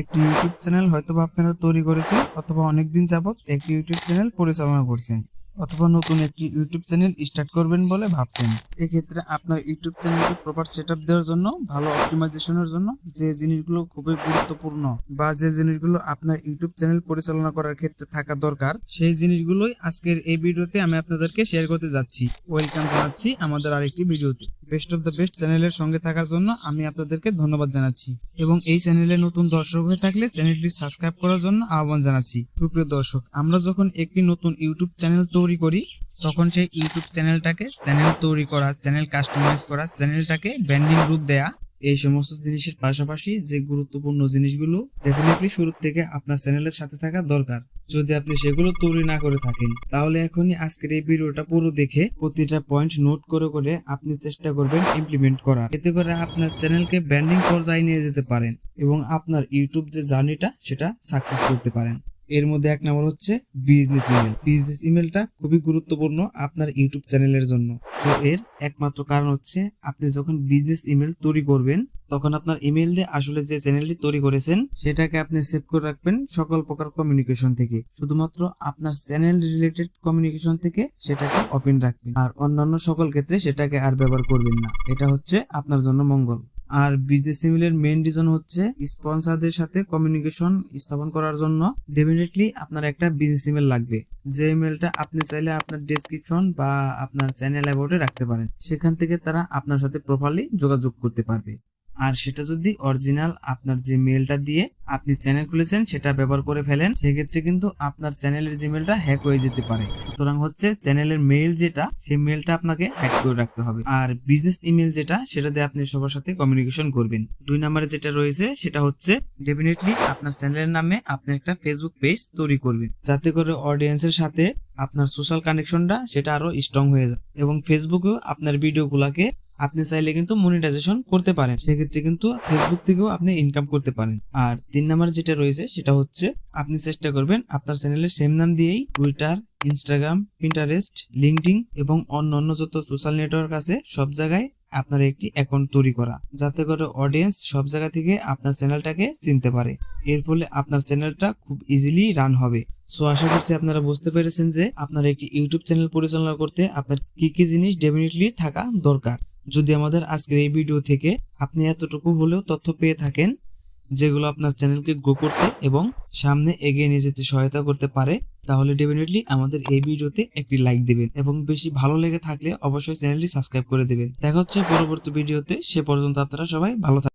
একটি YouTube channel হয়তো আপনারা তৈরি করেছেন, অথবা অনেকদিন যাবত একটি ইউটিউব চ্যানেল পরিচালনা করছেন, অথবা নতুন একটি ইউটিউব চ্যানেল স্টার্ট করবেন বলে ভাবছেন। এক্ষেত্রে আপনার ইউটিউব চ্যানেলকে প্রপার সেট দেওয়ার জন্য, ভালো অপটিমাইজেশনের জন্য যে জিনিসগুলো খুবই গুরুত্বপূর্ণ বা যে জিনিসগুলো আপনার ইউটিউব চ্যানেল পরিচালনা করার ক্ষেত্রে থাকা দরকার, সেই জিনিসগুলোই আজকের এই ভিডিওতে আমি আপনাদেরকে শেয়ার করতে যাচ্ছি। ওয়েলকাম জানাচ্ছি আমাদের আরেকটি ভিডিওতে। বেস্ট অফ দ্য বেস্ট চ্যানেলের সঙ্গে থাকার জন্য আমি আপনাদেরকে ধন্যবাদ জানাচ্ছি। এবং এই চ্যানেলে নতুন দর্শক হয়ে থাকলে চ্যানেলটি সাবস্ক্রাইব করার জন্য আহ্বান জানাচ্ছি। সুপ্রিয় দর্শক, আমরা যখন একটি নতুন ইউটিউব চ্যানেল তৈরি করি, তখন সেই ইউটিউব চ্যানেলটাকে চ্যানেল তৈরি করা চ্যানেল কাস্টমাইজ করা চ্যানেলটাকে ব্র্যান্ডিং রূপ দেয়া, এই সমস্ত জিনিসের পাশাপাশি যে গুরুত্বপূর্ণ জিনিসগুলো ডেফিনেটলি শুরু থেকে আপনার চ্যানেলের সাথে থাকা দরকার। যদি আপনি সেগুলো তৈরি না করে থাকেন, তাহলে এখনই আজকের এই ভিডিওটা পুরো দেখে প্রতিটা পয়েন্ট নোট করে করে আপনি চেষ্টা করবেন ইমপ্লিমেন্ট করার। এতে করে আপনার চ্যানেলকে ব্র্যান্ডিং পর্যায়ে নিয়ে যেতে পারেন এবং আপনার ইউটিউব যে জার্নিটা সেটা সাকসেস করতে পারেন। এর মধ্যে এক নম্বর হচ্ছে বিজনেস ইমেল বিজনেস ইমেলটা খুবই গুরুত্বপূর্ণ আপনার ইউটিউব চ্যানেলের জন্য। সো এর একমাত্র কারণ হচ্ছে আপনি যখন বিজনেস ইমেল তৈরি করবেন, তখন আপনার ইমেল দিয়ে আসলে যে চ্যানেলটি তৈরি করেছেন, সেটাকে আপনি সেভ করে রাখবেন সকল প্রকার কমিউনিকেশন থেকে। শুধুমাত্র আপনার চ্যানেল রিলেটেড কমিউনিকেশন থেকে সেটাকে ওপেন রাখবেন। আর অন্যান্য সকল ক্ষেত্রে সেটাকে আর ব্যবহার করবেন না। এটা হচ্ছে আপনার জন্য মঙ্গল। আর বিজনেস ইমেলের মেইন রিজন হচ্ছে স্পন্সরদের সাথে কমিউনিকেশন স্থাপন করার জন্য ডেফিনেটলি আপনার একটা বিজনেস ইমেল লাগবে। যে ইমেলটা আপনি চাইলে আপনার ডেসক্রিপশন বা আপনার চ্যানেল অ্যাবাউটে রাখতে পারেন। সেখান থেকে তারা আপনার সাথে প্রপারলি যোগাযোগ করতে পারবে। আর সেটা যদি অরিজিনাল আপনার যে মেলটা দিয়ে আপনি চ্যানেল খুলেছেন, সেটা ব্যবহার করে ফেলেন, সেক্ষেত্রে কিন্তু আপনার চ্যানেলের যে মেলটা হ্যাক হয়ে যেতে পারে। সুতরাং হচ্ছে চ্যানেলের মেল যেটা সেই মেলটা আপনাকে হ্যাক করে রাখতে হবে। আর বিজনেস ইমেল যেটা, সেটা দিয়ে আপনি সবার সাথে কমিউনিকেশন করবেন। দুই নম্বরে যেটা রয়েছে, সেটা হচ্ছে ডেফিনেটলি আপনার চ্যানেলের নামে আপনি একটা ফেসবুক পেজ তৈরি করবেন। যাতে করে অডিয়েন্সের সাথে আপনার সোশ্যাল কানেকশনটা সেটা আরও স্ট্রং হয়ে যায়। এবং ফেসবুকেও আপনার ভিডিওগুলোকে আপনি চাইলে কিন্তু মনিটাইজেশন করতে পারেন। সেক্ষেত্রে কিন্তু ফেসবুক থেকেও আপনি ইনকাম করতে পারেন। আর তিন নাম্বার যেটা রয়েছে, সেটা হচ্ছে আপনি চেষ্টা করবেন আপনার চ্যানেলের সেম নাম দিয়েই টুইটার ইনস্টাগ্রাম পিন্টারেস্ট লিঙ্কডিং এবং অন্য অন্য যত সোশ্যাল নেটওয়ার্ক আছে, সব জায়গায় আপনার একটি অ্যাকাউন্ট তৈরি করা। যাতে করে অডিয়েন্স সব জায়গা থেকে আপনার চ্যানেলটাকে চিনতে পারে। এর ফলে আপনার চ্যানেলটা খুব ইজিলি রান হবে। সো আশা করছি আপনারা বুঝতে পেরেছেন যে আপনার একটি ইউটিউব চ্যানেল পরিচালনা করতে আপনার কি কি জিনিস ডেফিনেটলি থাকা দরকার। যদি আমাদের আজকের এই ভিডিও থেকে আপনি এতটুকু হলেও তথ্য পেয়ে থাকেন, যেগুলো আপনার চ্যানেলকে গ্রো করতে এবং সামনে এগিয়ে নিয়ে যেতে সহায়তা করতে পারে, তাহলে ডেফিনেটলি আমাদের এই ভিডিওতে একটি লাইক দেবেন এবং বেশি ভালো লেগে থাকলে অবশ্যই চ্যানেলটি সাবস্ক্রাইব করে দেবেন। দেখা হচ্ছে পরবর্তী ভিডিওতে সে পর্যন্ত আপনারা সবাই ভালো থাকবেন